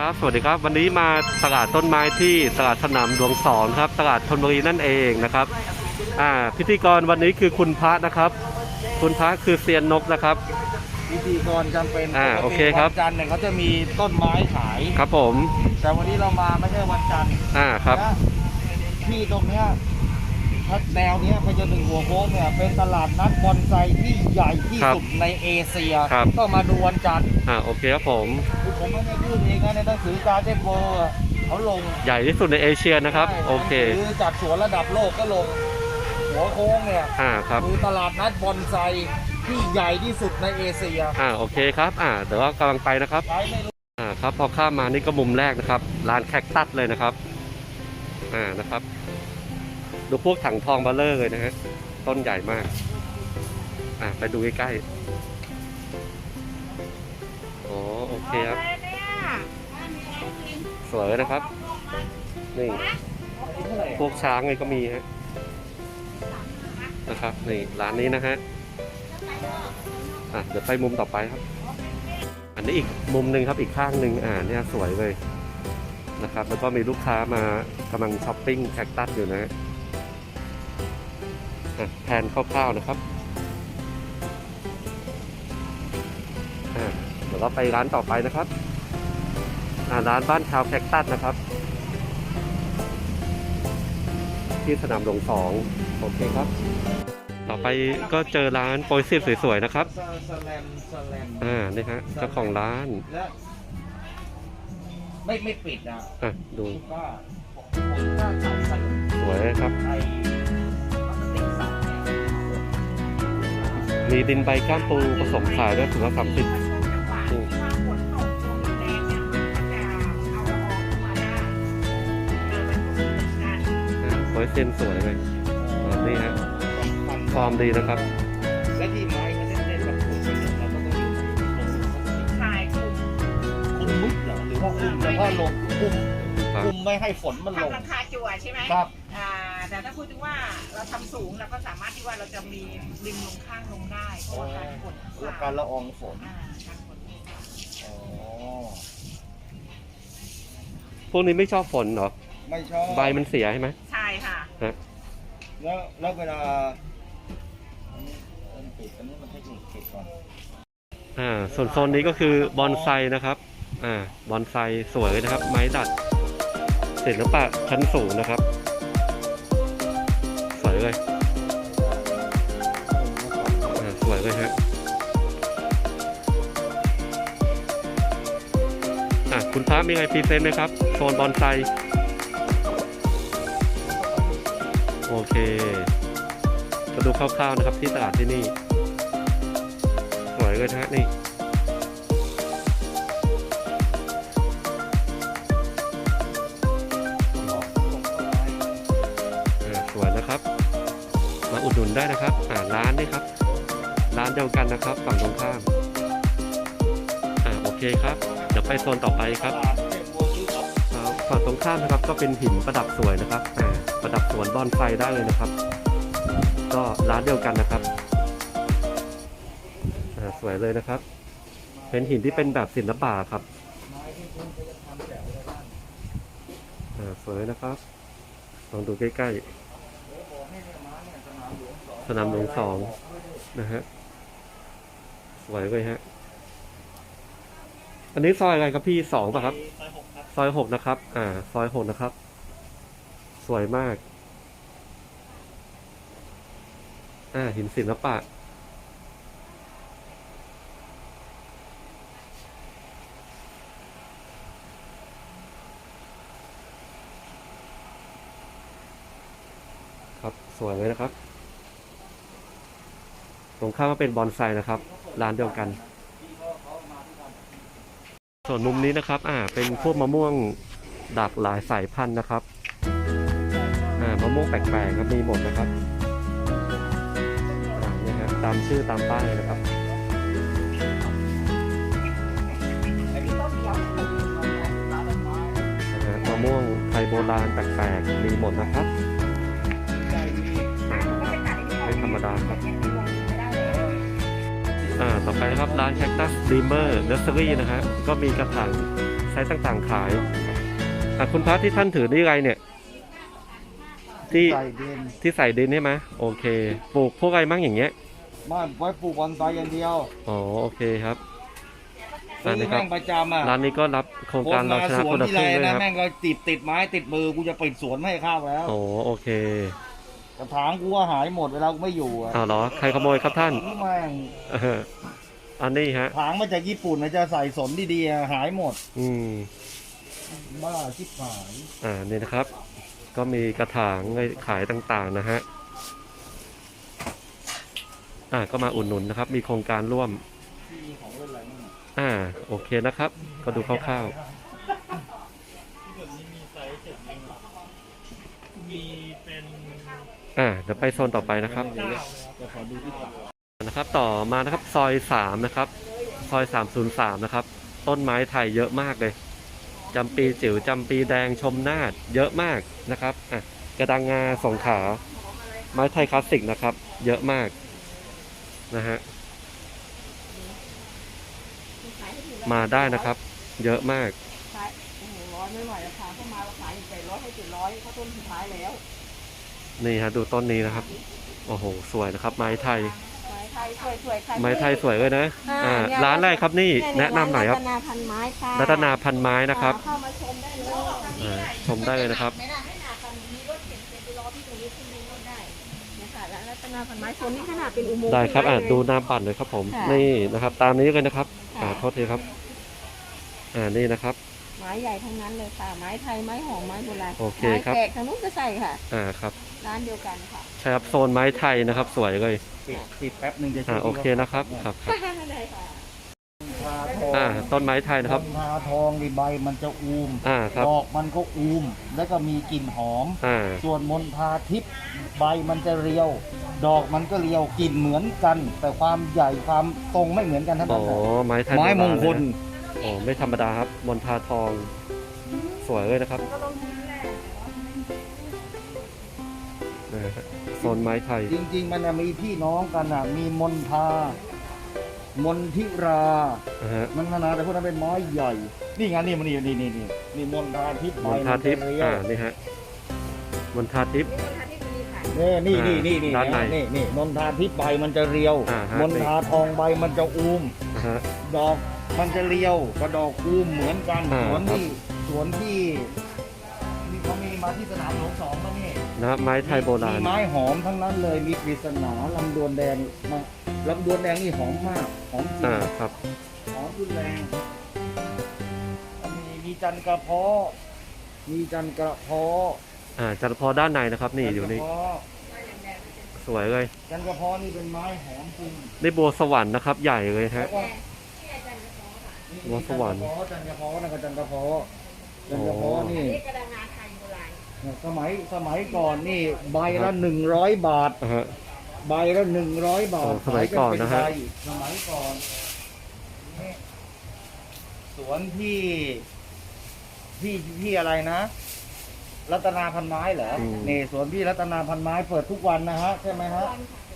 ครับสวัสดีครับวันนี้มาตลาดต้นไม้ที่ตลาดสนามหลวงสองครับตลาดธนบุรีนั่นเองนะครับอ่าพิธีกรวันนี้คือคุณพระนะครับ คุณพระคือเซียนนกนะครับ พิธีกรจำเป็นอ่าปกติโอเคครับ วันจันทร์เนี่ยเขาจะมีต้นไม้ขาย ครับผมแต่วันนี้เรามาไม่ใช่วันจันทร์อ่าครับและที่ตรงเนี้ยถ้าแนวเนี้ยไปจนถึงหัวโค้งเนี่ยเป็นตลาดนัดบอนไซที่ใหญ่ที่ครับสุดในเอเชียครับก็มาดูวันจันทร์อ่าโอเคครับผมคือ ผมไม่ได้พูดเองนะในหนังสือการ์เด้นเวิร์เขาลงใหญ่ที่สุดในเอเชียนะครับใช่โอเคหนังสือจัดสวนระดับโลกก็ลง หัวโค้งเนี่ยอ่าครับคือตลาดนัดบอนไซที่ใหญ่ที่สุดในเอเชียอ่าโอเคครับอ่าเดี๋ยวเรากำลังไปนะครับใช้ไม่รู้อ่าครับพอข้ามมานี่ก็มุมแรกนะครับร้านแคคตัสเลยนะครับอ่านะครับดูพวกถังทองเบลเลอร์เลยนะฮะต้นใหญ่มากอ่าไปดูใกล้ๆอ๋อ โอเคครับ สวยนะครับ นี่ พวกช้างเลยก็มีฮะ นะครับ นี่ ร้านนี้นะฮะ อะ เดี๋ยวไปมุมต่อไปครับ อันนี้อีกมุมหนึ่งครับ อีกข้างหนึ่งอ่า เนี่ยสวยเลยนะครับ แล้วก็มีลูกค้ามากำลังช้อปปิ้งแคคตัสอยู่นะฮะอะแผนคร่าวๆนะครับ เดี๋ยวเราไปร้านต่อไปนะครับอ่าร้านบ้านชาวแคคตัสนะครับ ที่สนามหลวงสองโอเคครับ ต่อไปก็เจอร้านโปรยเซียสวยๆนะครับสแลมสแลมอ่านี่ฮะเจ้าของร้านและไม่ไม่ปิดนะอะดูคุณป้าผมถ้าใส่ใส่สวยครับไอ้พลาสติกใส่เนี่ยมีดินใบก้ามปูผสมขายด้วยถุงละสามสิบ โปรยเซียนสวยเลยอ่านี่ฮะฟอร์มดีนะครับ และที่ไม้เขาเล่นๆแบบคุมเนี่ยเราก็ต้องอยู่ในลงพลาสติกคุมมุดเหรอหรือว่าคุมเฉพาะลงคุมครับคุมไม่ให้ฝนมันลงทำราคาจั่วใช่ไหมครับอ่าแต่ถ้าพูดถึงว่าเราทำสูงเราก็สามารถที่ว่าเราจะมีดึงลงข้างลงได้เพราะว่าการกดแล้วการละอองฝนอ่าการกดอ๋อพวกนี้ไม่ชอบฝนเหรอ ไม่ชอบใบมันเสียใช่ไหมใช่ค่ะแล้วแล้วเวลาอันนี้มันปิดอันนี้มันเทคนิคปิดก่อนอ่าส่วนโซนนี้ก็คือบอนไซนะครับอ่าบอนไซสวยเลยนะครับ ไม้ดัดศิลปะชั้นสูงนะครับ สวยเลยอ่าสวยเลยฮะอะคุณพระมีอะไรพรีเซนต์ไหมครับ โซนบอนไซ โอเคมาดูคร่าวๆนะครับที่ตลาดที่นี่สวยเลยนะฮะนี่อ่าสวยนะครับ มาอุดหนุนได้นะครับอ่าร้านนี่ครับ ร้านเดียวกันนะครับฝั่งตรงข้ามอ่าโอเคครับ เดี๋ยวไปโซนต่อไปครับตลาดเทพบัวชื่อครับอ่าฝั่งตรงข้ามนะครับก็เป็นหินประดับสวยนะครับอ่า ประดับสวนบอนไฟได้เลยนะครับ ก็ร้านเดียวกันนะครับอ่าสวยเลยนะครับ เป็นหินที่เป็นแบบศิลปะครับอ่าสวยนะครับลองดูใกล้ๆ สนามหลวงสองนะฮะสวยเลยฮะ อันนี้ซอยอะไรครับพี่สองป่ะครับ ซอยหกนะครับ อ่า ซอยหกนะครับ สวยมาก อ่าหินศิลปะ ครับสวยเลยนะครับ ตรงข้ามก็เป็นบอนไซนะครับ ร้านเดียวกัน ส่วนมุมนี้นะครับ อ่า เป็นพวกมะม่วงหลากหลายสายพันธุ์นะครับ มะม่วงแปลกๆครับมีหมดนะครับอ่าเนี่ยฮะตามชื่อตามป้ายนะครับมะม่วงไทยโบราณแปลกๆมีหมดนะครับไม่ธรรมดาครับอ่าต่อไปนะครับร้านแคคตัสดีเมอร์เนสเซอรี่นะฮะก็มีกระถางไซส์ต่างๆขายอะคุณพัทที่ท่านถือนี่ไรเนี่ย ที่ใส่เดนที่ใส่ดินใช่ไหมโอเค ปลูกพวกอะไรมั่งอย่างเงี้ยมาไว้ปลูกบอนไซอย่างเดียวอ๋อโอเคครับซื้อันอนี้ครัแม่บงประจำอะร้านนี้ก็รับโครงคนการเรามาชนะสวคนนละที่คไรรึ่งด้วยนะครับแม่งก็ติดติดไม้ติดมือกูจะปิดสวนไม่ให้เข้าแล้วโอ้โอเคกระถางกูก็หายหมดเวลากูไม่อยู่อะอ้าวเหรอใครขโมยครับท่านแม่งเอออันนี้ฮะ ถางมาจากญี่ปุ่นนะจะใส่สนดีๆอะหายหมดอืม บ้าชิบหาย อ่านี่นะครับ ก็มีกระถางไว้ขายต่างๆนะฮะอ่าก็มาอุดหนุนนะครับ มีโครงการร่วมอ่าโอเคนะครับ ก็ดูคร่าวมีเป็นๆอ่าเดี๋ยวไปโซนต่อไปนะครับนะครับ ต่อมานะครับซอยสามนะครับ ซอยสามศูนย์สามนะครับ ต้นไม้ไทยเยอะมากเลย จำปีจิ๋วจำปีแดงชมนาดเยอะมากนะครับอะกระดังงาสองขา ไม้ไทยคลาสสิกนะครับ เยอะมากนะฮะมาได้นะครับ เยอะมากร้อยไม่ไหวแล้วค่ะเข้ามาราขายแปดร้อยให้จ็ดร้อยเขาต้นสุดท้ายแล้ว นี่ฮะดูต้นนี้นะครับ โอ้โห สวยนะครับ ไม้ไทย ไม้ไทยสวยสวยๆค่ะไม้ไทยสวยเลยนะอ่าเนี่ยร้านอะไรครับนี่แนะนำหน่อยครับรัตนาพันไม้ค่ะรัตนาพันไม้นะครับเข้ามาชมได้เลยอ่าชมได้เลยนะครับไม่ได้ให้หนาคันมีรถเข็นไปรอที่ตรงนี้ขึ้นรถได้เนี่ยค่ะร้านรัตนาพันไม้โซนนี้ขนาดเป็นอุโมงค์ได้ครับอ่าเลยดูน้ำปั่นเลยครับผมค่ะนี่นะครับ ตามนี้เลยนะครับอ่าค่ะโทษทีครับอ่านี่นะครับ ไม้ใหญ่ทั้งนั้นเลยค่ะ ไม้ไทย ไม้หอม ไม้โบราณโอเคครับไม้แขกทางนู้นก็ใส่ค่ะ อ่าครับร้านเดียวกันค่ะใช่ครับโซนไม้ไทยนะครับ สวยเลยติดติดแป๊บหนึ่งจะอ่าช่วยโอเคนะครับครับครับได้ค่ะ ทาทองอ่าต้นไม้ไทยนะครับ ทาทองนี่ใบมันจะอูมอ่าครับ ดอกมันก็อูม แล้วก็มีกลิ่นหอม อ่า ส่วนมณฑาทิพย์ใบมันจะเรียว ดอกมันก็เรียวกลิ่นเหมือนกัน แต่ความใหญ่ความตรงไม่เหมือนกันทั้งโอ้นั้นนะไม้ไทยไม้มงคลโบราณเลยนะ โอ้ไม่ธรรมดาครับมณฑาทอง สวยเลยนะครับนะฮะโซนไม้ไทย จริง ๆ มันน่ะมีพี่น้องกันอะ มีมณฑามนทิรา นะฮะ มันนานาแต่พวกนั้นเป็นไม้ใหญ่ นี่ไงนี่มันนี่นี่นี่นี่นี่มณฑาทิพย์มณฑาทิพย์ใบมันจะเรียวอ่า นี่ฮะมณฑาทิพย์นี่นี่นี่นี่นี่ด้านในนี่นี่มณฑาทิพย์ใบมันจะเรียว อ่าฮะมณฑาทองใบมันจะอูม นะฮะ ดอก มันจะเรียวกับดอกอูมเหมือนกันอ่า สวนครับที่สวนที่มีเขามีมาที่สนามหลวงสองแล้วนี่นะฮะไม้ไทยโบราณ มีไม้หอมทั้งนั้นเลยมีปริศนาลำดวนแดงมาลำดวนแดงนี่หอมมากหอมจริงอ่าครับ หอมรุนแรง มีมีจันกระเพาะ มีจันกระเพาะอ่าจันทร์พอด้านในนะครับนี่อยู่นี่จักระเพาะสวยเลย จันกระเพาะนี่เป็นไม้หอมจริงนี่บัวสวรรค์นะครับ ใหญ่เลยแล้ฮะวก็ วัดสวรรค์ จันกระเพาะจันกระเพาะนะก็จันกระเพาะจันกระเพาะนี่ นี่กระดางงาไทยโบราณสมัยสมัยก่อนนี่ใบละหนึ่งร้อยบาท อ่าฮะ ใบละหนึ่งร้อยบาทโอ้สมัยก่อนนะฮะ ขายกัเป็ใบสมัยก่อนนี่สวนที่ที่ที่อะไรนะ รัตนาพันไม้เหรออมนี่สวนพี่รัตนาพันไม้เปิดทุกวันนะฮะใช่ไหมฮะ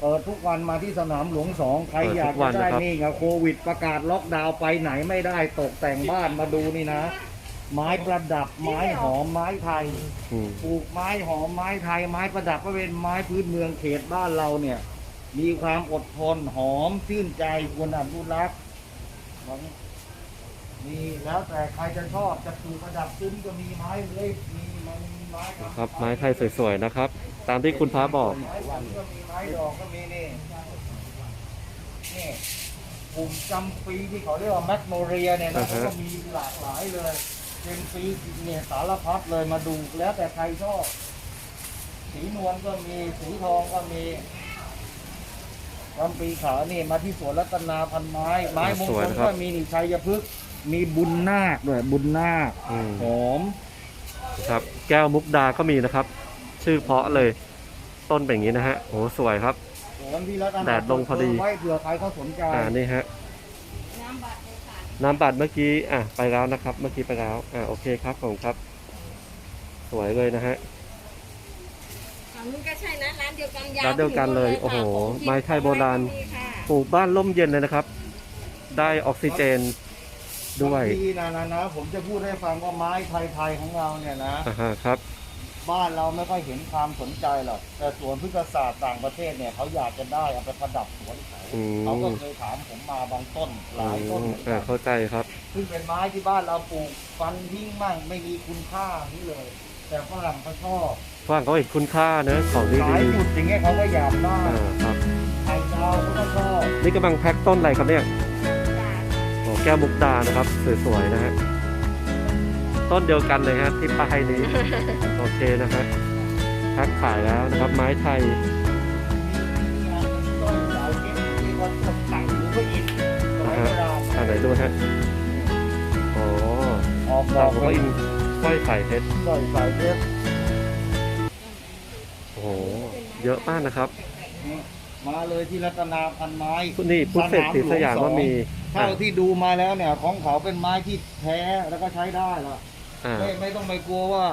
เปิดทุกวันมาที่สนามหลวงสองใครอยากจะได้นี่ไงโควิดประกาศล็อกดาวน์ไปไหนไม่ได้ตกแต่งบ้านมาดูนี่นะ ไม้ประดับไม้หอมไม้ไทย อืม ปลูกไม้หอมไม้ไทยไม้ประดับก็เป็นไม้พื้นเมืองเขตบ้านเราเนี่ย มีความอดทนหอมชื่นใจควรอนุรักษ์ มีแล้วแต่ใครจะชอบจะปลูกประดับซุ้มก็มีไม้เลื้อยมีมันมีไม้ครับไม้ไทยสวยๆนะครับ ตามที่คุณพระบอก ไม้วันก็มีไม้ดอกก็มีนี่นี่กลุ่มจำปีที่เขาเรียกว่าแมกโนเรียเนี่ยนะอ่าเขาฮะ ก็มีหลากหลายเลยเป็นปีเนี่ยสารพัดเลยมาดูแล้วแต่ใครชอบสีนวลก็มีสีทองก็มีลำปีขาวนี่มาที่สวนรัตนาพันไม้ ไม้มงสควยลนะครับ ก็มีนี่ชัยพฤกษ์ มีบุญนาคด้วยบุญนาคอืม หอมครับแก้วมุกดาก็มีนะครับ ชื่อเพราะเลยต้นเป็นอย่างนี้นะฮะโอ้สวยครับสวนที่รัตนาแดดลงพอดี ไว้เผื่อใครเขาสนใจอ่านี่ฮะน้ำบัตรเลยค่ะน้ำบัตรเมื่อกี้อะไปแล้วนะครับ เมื่อกี้ไปแล้วอ่าโอเคครับผมครับ สวยเลยนะฮะ ฝั่งนู้นก็ใช่นะร้านเดียวกันร้านเดียวกันเลยโอ้โหไม้ไทยโบราณมีค่ะปลูกบ้านร่มเย็นเลยนะครับ ได้ออกซิเจน ด้วยบางทีนะนะนะผมจะพูดให้ฟังว่าไม้ไทยๆของเราเนี่ยนะ อ่าฮะครับ บ้านเราไม่ค่อยเห็นความสนใจหรอกแต่สวนพฤกษศาสตร์ต่างประเทศเนี่ยเขาอยากจะได้เอาไปประดับสวนเขาอืม เขาก็เคยถามผมมาบางต้นหลายต้นเหมือนกัอ่านเข้าใจครับ ซึ่งเป็นไม้ที่บ้านเราปลูกฟันทิ้งมั่งไม่มีคุณค่านี่เลย แต่ฝรั่งเขาชอบฝรั่งเขาเห็นคุณค่าเนอะของดีขายหยุดอย่างเงี้ยเขาก็อยากได้ๆอ่าครับไข่ดาวเขาก็ชอบนี่กำลังแพ็คต้นอะไรครับเนี่ยโอ้ แก้วมุกดานะครับ สวยๆนะฮะต้นเดียวกันเลยฮะที่ป้ายนี้ โอเคนะฮะแพ็คขายแล้วนะครับ ไม้ไทยต้นสาวเก็บที่เขาตกแต่งหรือว่าอินสมัยโบราณอันไหนดูฮะอ๋อออกดดาอวกผมก็อินสร้อยสายเพชรสร้อยสายเพชรโอ้โหเยอะมากนะครับ มาเลยที่รัตนาพันไม้นี่พุทธเศรษฐีสยามก็มีเท่าที่ดูมาแล้วเนี่ย ของเขาเป็นไม้ที่แท้แล้วก็ใช้ได้ละอ่าไม่ไม่ต้องไปกลัวว่า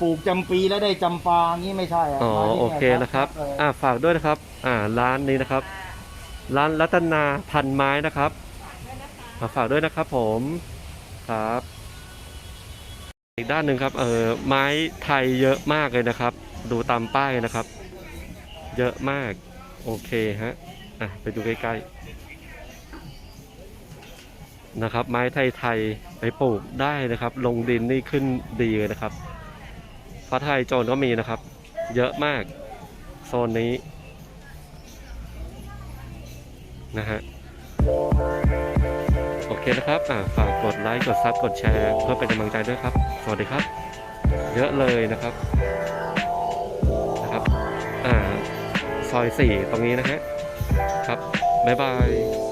ปลูกจำปีแล้วได้จำปางี้ไม่ใช่ะอ๋อไม้ที่โอเคนะครับเลยอ่าฝากด้วยนะครับ อ่าร้านนี้นะครับ ร้านรัตนาพันไม้นะครับอ่าฝากด้วยนะครับผมครับ อีกด้านหนึ่งครับ เออไม้ไทยเยอะมากเลยนะครับ ดูตามป้ายนะครับ เยอะมาก โอเคฮะอะไปดูใกล้ๆนะครับ ไม้ไทยๆไปปลูกได้นะครับ ลงดินนี่ขึ้นดีเลยนะครับฟ้าไทยโจรก็มีนะครับ เยอะมากโซนนี้นะฮะโอเคนะครับอ่าฝากกดไลค์ กดซับ กดแชร์ เพื่อเป็นกำลังใจด้วยครับ สวัสดีครับ เยอะเลยนะครับ ซอยสี่ตรงนี้นะฮะ ครับ บ๊ายบาย